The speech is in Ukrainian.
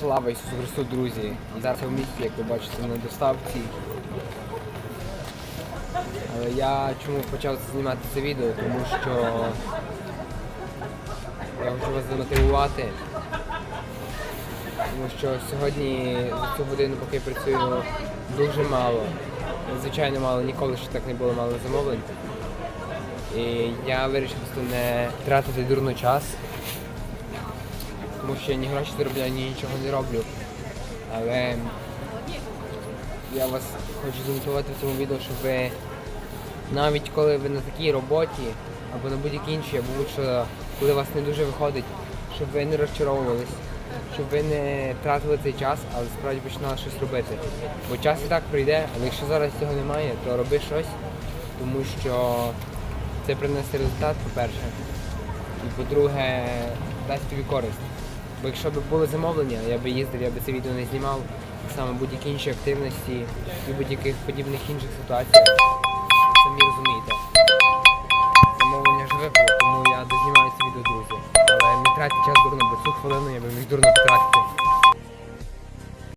Слава Ісусу Христу, друзі! Зараз я в місті, як ви бачите, на доставці. Але я чому почав знімати це відео? Тому що я хочу вас замотивувати. Тому що сьогодні за цю годину, поки я працюю, дуже мало. Звичайно мало, ніколи ще так не було мало замовлень. І я вирішив просто не тратити дурно час. Тому що я ні гроші заробляю, ні нічого не роблю. Але я вас хочу замотивувати в цьому відео, щоб ви навіть коли ви на такій роботі, або на будь-якій іншій, або будь-що, коли вас не дуже виходить, щоб ви не розчаровувались, щоб ви не тратили цей час, але справді починали щось робити. Бо час і так прийде, але якщо зараз цього немає, то роби щось, тому що це принесе результат, по-перше. І по-друге, дасть тобі користь. Бо якщо б були замовлення, я би їздив, я би це відео не знімав. Так само будь-які інші активності і будь-яких подібних інших ситуаціях. Самі розумієте. Замовлення ж випало, тому я дознімаю це відео, друзі. Але не тратить час дурно, бо цю хвилину я би міг дурно потратити.